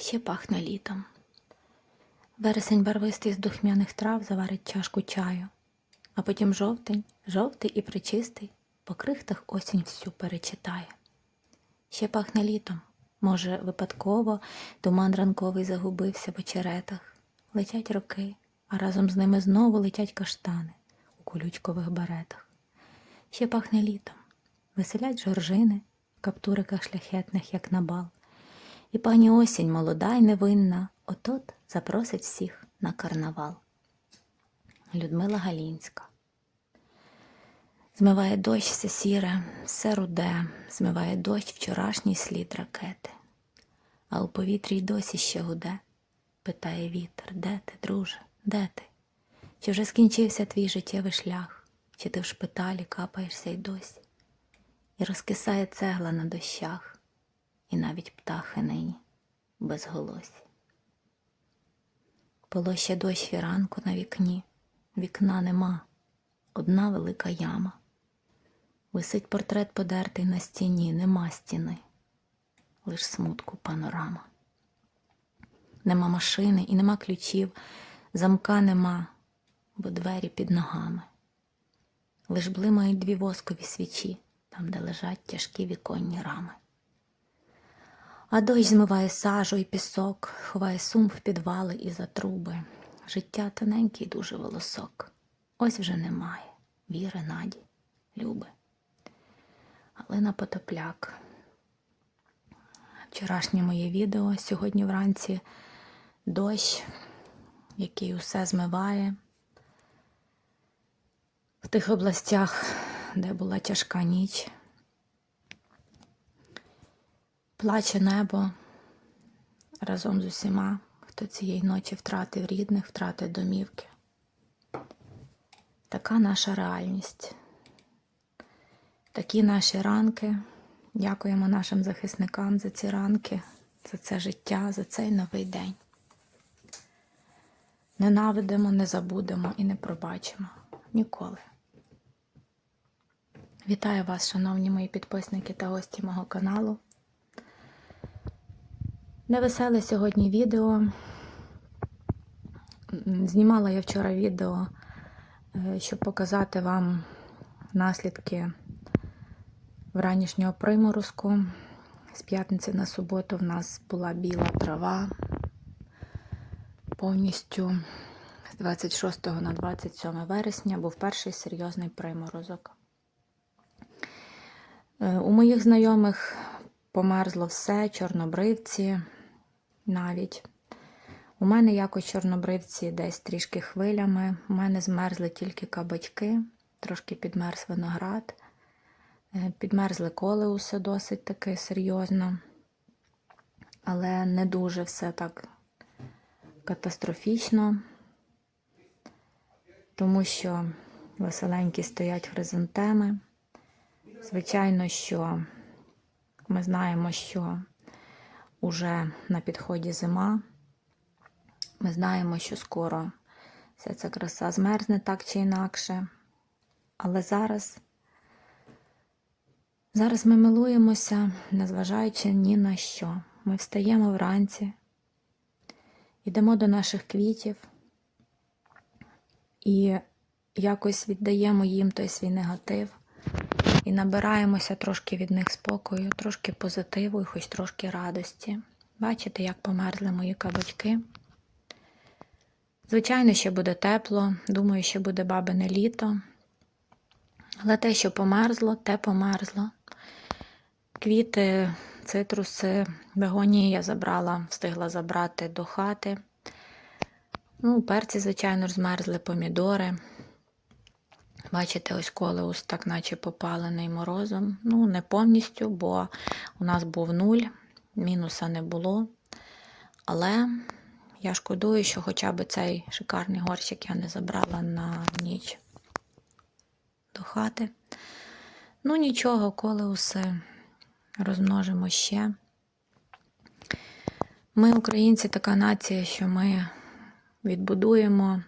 ще пахне літом. Вересень барвистий з духмяних трав заварить чашку чаю, а потім жовтень, жовтий і причистий, по крихтах осінь всю перечитає. Ще пахне літом, може, випадково туман ранковий загубився в очеретах. Летять роки, а разом з ними знову летять каштани у колючкових беретах. Ще пахне літом, веселять жоржини в каптуриках шляхетних, як на бал. І пані осінь молода й невинна, отот запросить всіх на карнавал. Людмила Галінська. Змиває дощ все сіре, все руде, змиває дощ вчорашній слід ракети. А у повітрі й досі ще гуде. Питає вітер, де ти, друже, де ти? Чи вже скінчився твій життєвий шлях, чи ти в шпиталі капаєшся й досі? І розкисає цегла на дощах, і навіть птахи нині без голосі. Полоще дощ фіранку на вікні, вікна нема, одна велика яма. Висить портрет подертий на стіні, нема стіни, лиш смутку панорама. Нема машини і нема ключів, замка нема, бо двері під ногами. Лиш блимають дві воскові свічі, там, де лежать тяжкі віконні рами. А дощ змиває сажу і пісок, ховає сум в підвали і за труби. Життя тоненький дуже волосок. Ось вже немає віри, наді, люби. Галина Потопляк. Вчорашнє моє відео сьогодні вранці дощ, який усе змиває. В тих областях, де була тяжка ніч. Плаче небо разом з усіма, хто цієї ночі втратив рідних, втратив домівки. Така наша реальність. Такі наші ранки. Дякуємо нашим захисникам за ці ранки, за це життя, за цей новий день. Ненавидимо, не забудемо і не пробачимо ніколи. Вітаю вас, шановні мої підписники та гості мого каналу. Невеселе сьогодні відео. Знімала я вчора відео, е, щоб показати вам наслідки вранішнього приморозку. З п'ятниці на суботу в нас була біла трава. Повністю з 26 на 27 вересня був перший серйозний приморозок. Е, У моїх знайомих померзло все, чорнобривці навіть. У мене якось чорнобривці десь трішки хвилями. У мене змерзли тільки кабачки, трошки підмерз виноград, е, підмерзли колеуси досить таки серйозно, але не дуже все так катастрофічно, тому що веселенькі стоять хризантеми. Звичайно, що ми знаємо, що уже на підході зима. Ми знаємо, що скоро вся ця краса змерзне так чи інакше. Але зараз, зараз ми милуємося, незважаючи ні на що. Ми встаємо вранці, йдемо до наших квітів і якось віддаємо їм той свій негатив і набираємося трошки від них спокою, трошки позитиву і хоч трошки радості. Бачите, як померзли мої кабачки. Звичайно, ще буде тепло, думаю, ще буде бабине літо. Але те, що померзло, те померзло. Квіти, цитруси, бегонії я забрала, встигла забрати до хати. Ну, перці, звичайно ж, змерзли, помідори. Бачите, ось колеус так наче попалений морозом. Ну, не повністю, бо у нас був нуль, мінуса не було. Але я шкодую, що хоча б цей шикарний горщик я не забрала на ніч до хати. Ну, нічого, колеуси розмножимо ще. Ми, українці, така нація, що ми відбудуємо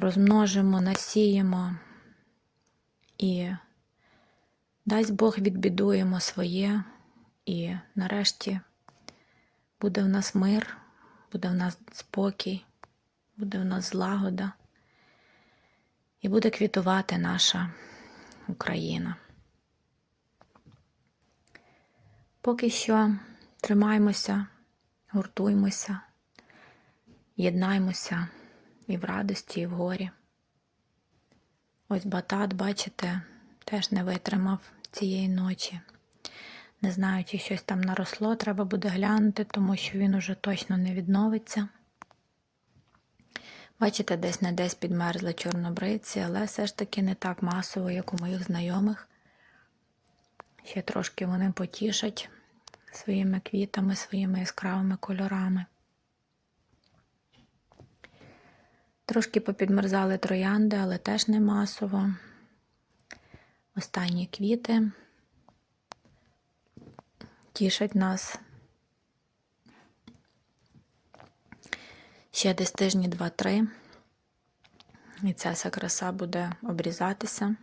розмножимо, насіємо і дасть Бог відбідуємо своє, і нарешті буде в нас мир, буде в нас спокій, буде в нас злагода і буде квітувати наша Україна. Поки що тримаймося, гуртуймося, єднаймося і в радості, і в горі. Ось батат, бачите, теж не витримав цієї ночі. Не знаю, чи щось там наросло, треба буде глянути, тому що він уже точно не відновиться. Бачите, десь не десь підмерзли чорнобриці, але все ж таки не так масово, як у моїх знайомих. Ще трошки вони потішать своїми квітами, своїми яскравими кольорами. Трошки попідмерзали троянди, але теж не масово. Останні квіти тішать нас. Ще десь тижні два-три. І ця вся краса буде обрізатися.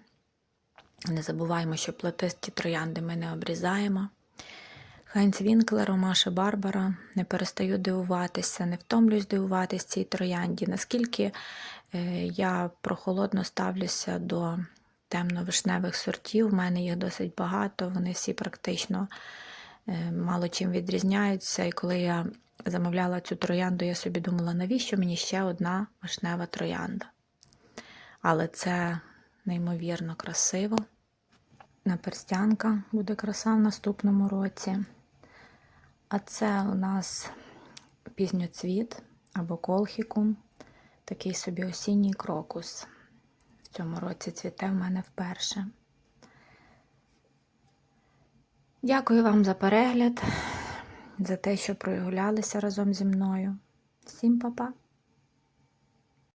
Не забуваємо, що платисті троянди ми не обрізаємо. Хайнц Вінклер, Ромаша Барбара не перестаю дивуватися, не втомлюсь дивуватись цій троянді. Наскільки е, я прохолодно ставлюся до темно-вишневих сортів, в мене їх досить багато, вони всі практично е, мало чим відрізняються. І коли я замовляла цю троянду, я собі думала, навіщо мені ще одна вишнева троянда. Але це неймовірно красиво. Наперстянка буде краса в наступному році. А це у нас пізньоцвіт або колхікум, такий собі осінній крокус. В цьому році цвіте в мене вперше. Дякую вам за перегляд, за те, що прогулялися разом зі мною. Всім па-па!